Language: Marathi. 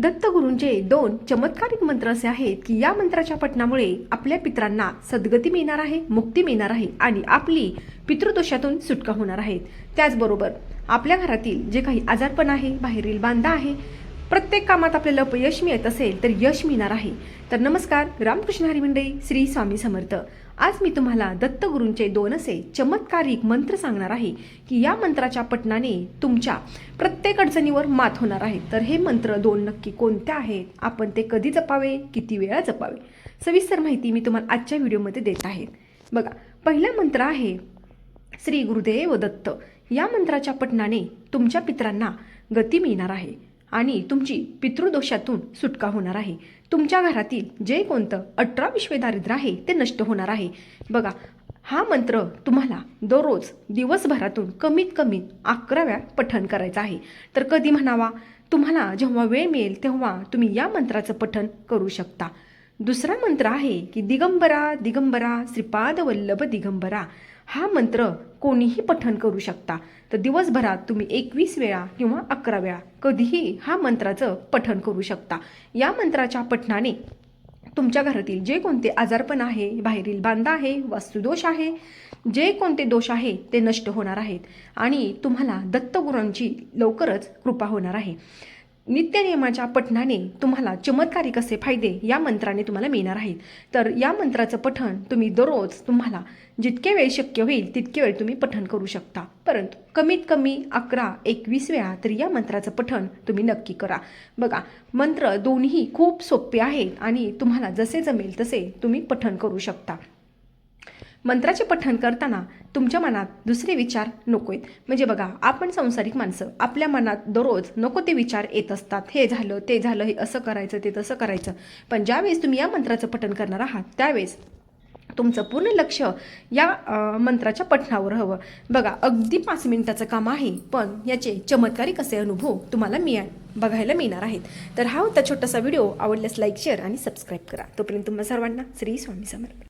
दत्तगुरूंचे दोन चमत्कारिक मंत्र असे आहेत की या मंत्राच्या पठणामुळे आपल्या पित्रांना सद्गती मिळणार आहे मुक्ती मिळणार आहे आणि आपली पितृदोषातून सुटका होणार आहे. त्याचबरोबर आपल्या घरातील जे काही आजारपण आहे बाहेरील बांधा आहे प्रत्येक कामात आपल्याला अपयश मिळत असेल तर यश मिळणार आहे. तर नमस्कार रामकृष्ण हरी मंडळी श्री स्वामी समर्थ. आज मी तुम्हाला दत्तगुरूंचे दोन असे चमत्कारिक मंत्र सांगणार आहे की या मंत्राच्या पठणाने तुमच्या प्रत्येक अडचणीवर मात होणार आहे. तर हे मंत्र दोन नक्की कोणते आहेत? आपण ते कधी जपावे? किती वेळा जपावे? सविस्तर माहिती मी तुम्हाला आजच्या व्हिडिओमध्ये देत आहे. बघा पहिला मंत्र आहे श्री गुरुदेव दत्त. या मंत्राच्या पठणाने तुमच्या पित्रांना गती मिळणार आहे. आणि तुमची पितृदोषातून सुटका होणार आहे. तुमच्या घरातील जे कोणतं अठरा विश्वे दारिद्र्य आहे ते नष्ट होणार आहे. बघा हा मंत्र तुम्हाला दररोज दिवसभरातून कमीत कमी अकरा वेळा पठण करायचं आहे. तर कधी म्हणावा? तुम्हाला जेव्हा वेळ मिळेल तेव्हा तुम्ही या मंत्राचं पठण करू शकता. दुसरा मंत्र आहे की दिगंबरा दिगंबरा श्रीपाद वल्लभ दिगंबरा. हा मंत्र कोणीही पठण करू शकता. तर दिवसभरात तुम्ही एकवीस वेळा किंवा अकरा वेळा कधीही हा मंत्राचं पठण करू शकता. या मंत्राच्या पठणाने तुमच्या घरातील जे कोणते आजारपण आहे बाहेरील बांधा आहे वास्तुदोष आहे जे कोणते दोष आहे ते नष्ट होणार आहेत आणि तुम्हाला दत्तगुरूंची लवकरच कृपा होणार आहे. नित्यनियमाच्या पठणाने तुम्हाला चमत्कारिक असे फायदे या मंत्राने तुम्हाला मिळणार आहेत. तर या मंत्राचं पठण तुम्ही दररोज तुम्हाला जितके वेळ शक्य होईल तितके वेळ तुम्ही पठण करू शकता. परंतु कमीत कमी अकरा एकवीस वेळा तरी या मंत्राचं पठण तुम्ही नक्की करा. बघा मंत्र दोन्ही खूप सोपे आहेत आणि तुम्हाला जसे जमेल तसे तुम्ही पठण करू शकता. मंत्राचे पठण करताना तुमच्या मनात दुसरे विचार नको आहेत म्हणजे बघा आपण संसारिक माणसं आपल्या मनात दररोज नको ते विचार येत असतात. हे झालं ते झालं हे असं करायचं ते तसं करायचं. पण ज्यावेळेस तुम्ही या मंत्राचं पठण करणार आहात त्यावेळेस तुमचं पूर्ण लक्ष या मंत्राच्या पठणावर हवं. बघा अगदी पाच मिनिटाचं काम आहे पण याचे चमत्कारिक असे अनुभव तुम्हाला मिळा बघायला मिळणार आहेत. तर हा होता छोटासा व्हिडिओ. आवडल्यास लाईक शेअर आणि सबस्क्राईब करा. तोपर्यंत तुम्हाला सर्वांना श्री स्वामी समर्पण.